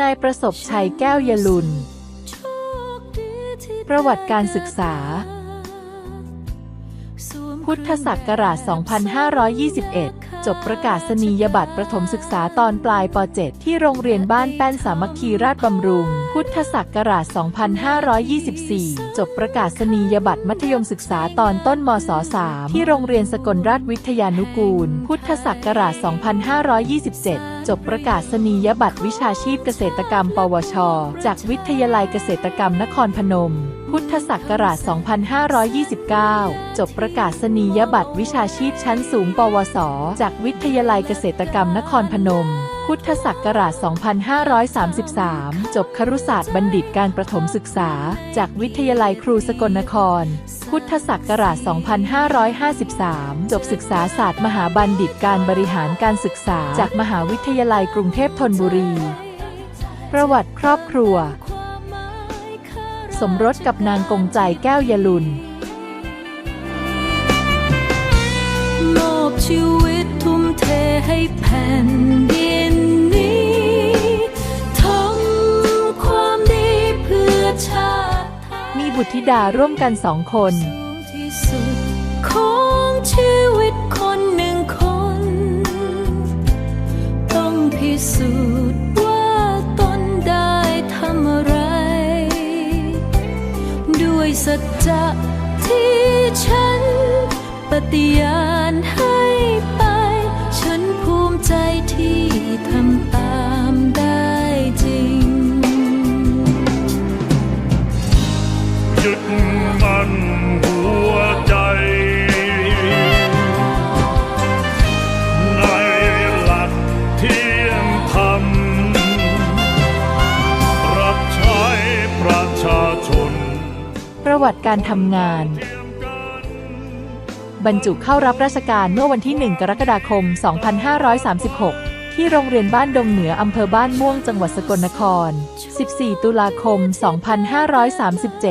นายประสบชัยแก้วยลุน ประวัติการศึกษา พุทธศักราช 2521 จบประกาศนียบัตรประถมศึกษาตอนปลายป .7 ที่โรงเรียนบ้านแป้นสามัคคีราชบำรุง พุทธศักราช 2524 จบประกาศนียบัตรมัธยมศึกษาตอนต้นมศ 3 ที่โรงเรียนสกลราชวิทยานุกูล พุทธศักราช 2527 จบประกาศนียบัตรวิชาชีพเกษตรกรรม ปวช จากวิทยาลัยเกษตรกรรมนครพนม พุทธศักราช 2529 จบประกาศนียบัตรวิชาชีพชั้นสูง ปวส จากวิทยาลัยเกษตรกรรมนครพนม พุทธศักราช 2533 จบครุศาสตร์บัณฑิตการประถมศึกษา จากวิทยาลัยครูสกลนคร พุทธศักราช 2553 จบศึกษาศาสตร์มหาบัณฑิตการบริหารการศึกษา จากมหาวิทยาลัยกรุงเทพธนบุรี ประวัติครอบครัว สมรสกับนางกงใจแก้วยลุนมอบชีวิตทุ่มเทให้แผ่นดิน บุตรธิดาร่วมกันสองคนของชีวิตคนหนึ่งคน ต้องพิสูจน์ว่าตนได้ทำอะไร ด้วยสัจจะที่ฉันปฏิญาณให้ไป ฉันภูมิใจที่ทำ ประวัติการทำงาน บรรจุเข้ารับราชการเมื่อวันที่ 1 กรกฎาคม 2536 ที่โรงเรียนบ้านดงเหนืออำเภอบ้านม่วงจังหวัดสกลนคร 14 ตุลาคม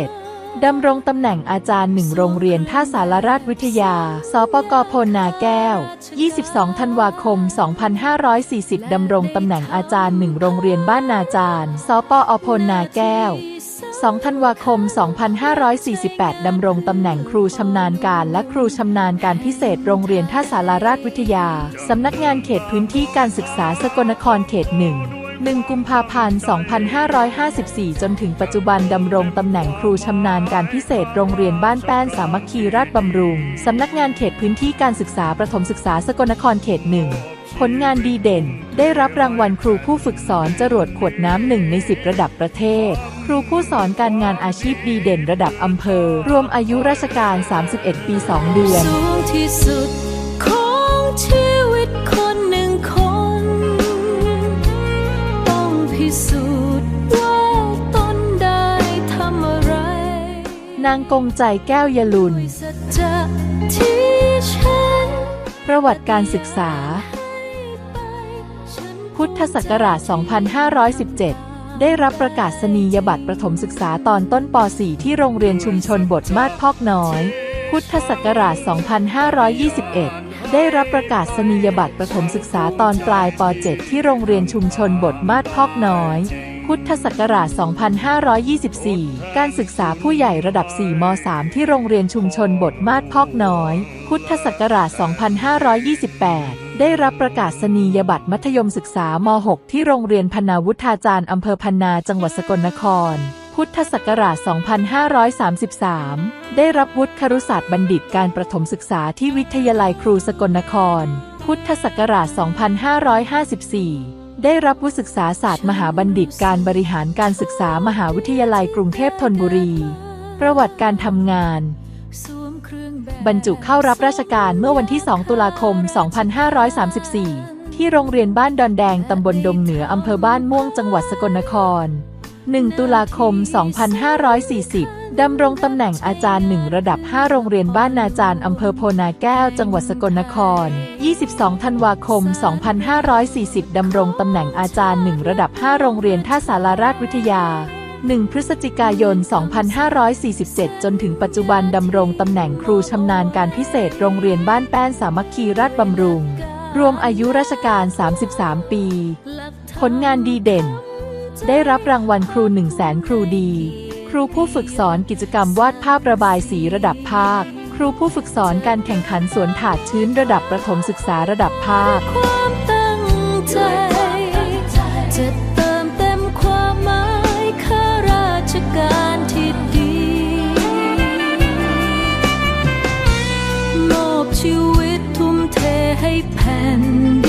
2537 ดำรงตำแหน่งอาจารย์หนึ่งโรงเรียนท่าสารราชวิทยา สปกพลนาแก้ว 22 ธันวาคม 2540 ดำรงตำแหน่งอาจารย์หนึ่งโรงเรียนบ้านนาจารย์ สปอพลนาแก้ว 2 ธันวาคม 2548 ดำรงตำแหน่งครูชำนาญการและครูชำนาญการพิเศษโรงเรียนท่าสาราราชวิทยา สำนักงานเขตพื้นที่การศึกษาสกลนครเขต1 1กุมภาพันธ์ 2554 จนถึงปัจจุบันดำรงตำแหน่งครูชำนาญการพิเศษโรงเรียนบ้านแป้นสามัคคีราชบำรุง สำนักงานเขตพื้นที่การศึกษาประถมศึกษาสกลนครเขต1 ผลงานดีเด่น ได้รับรางวัลครูผู้ฝึกสอนจรวดขวดน้ำหนึ่งใน10ระดับประเทศ ครูผู้สอนการงานอาชีพดีเด่นระดับอำเภอ รวมอายุราชการ 31 ปี 2 เดือนสูงที่สุดของชีวิตคนหนึ่งคน ต้องพิสูจน์ว่าตนได้ทำอะไร นางกงใจแก้วยลุนด้วยสัจจะที่ฉันประวัติการศึกษา พุทธศักราช 2517 ได้รับประกาศนียบัตรประถมศึกษาตอนต้นป .4 ที่โรงเรียนชุมชนบทมาศพอกน้อย พุทธศักราช 2521 ได้รับประกาศนียบัตรประถมศึกษาตอนปลายป .7 ที่โรงเรียนชุมชนบทมาศพอกน้อยพุทธศักราช 2524 การศึกษาผู้ใหญ่ระดับ 4 ม 3 ที่โรงเรียนชุมชนบทมาศพอกน้อย พุทธศักราช 2528 ได้รับประกาศนียบัตรมัธยมศึกษาม .6 ที่โรงเรียนพนาวุฒาจารย์อำเภอพันนาจังหวัดสกลนคร พุทธศักราช 2533 ได้รับวุฒิครุศาสตร์บัณฑิตการประถมศึกษาที่วิทยาลัยครูสกลนคร พุทธศักราช 2554ได้รับวุฒิศึกษาศาสตร์มหาบัณฑิตการบริหารการศึกษามหาวิทยาลัยกรุงเทพธนบุรี ประวัติการทำงาน บรรจุเข้ารับราชการเมื่อวันที่ 2 ตุลาคม 2534 ที่โรงเรียนบ้านดอนแดง ตำบลดงเหนือ อำเภอบ้านม่วง จังหวัดสกลนคร 1 ตุลาคม 2540 ดำรงตำแหน่งอาจารย์หนึ่งระดับ 5 โรงเรียนบ้านนาจารย์อำเภอโพนาแก้ว จังหวัดสกลนคร 22 ธันวาคม 2540 ดำรงตำแหน่งอาจารย์หนึ่งระดับ 5 โรงเรียนท่าสาราราชวิทยา 1 พฤศจิกายน 2547 จนถึงปัจจุบันดำรงตำแหน่งครูชำนาญการพิเศษโรงเรียนบ้านแป้นสามัคคีราชบำรุง รวมอายุราชการ 33 ปี ผลงานดีเด่น ได้รับรางวัลครู 1 0 0 0 0แสนครูดี ครูผู้ฝึกสอนกิจกรรมวาดภาพระบายสีระดับภาค ครูผู้ฝึกสอนการแข่งขันสวนถาดชื้นระดับประถมศึกษาระดับภาค ความตั้งใจ ชการที่ดีมอบชีวิตทุ่มเทให้แผ่นน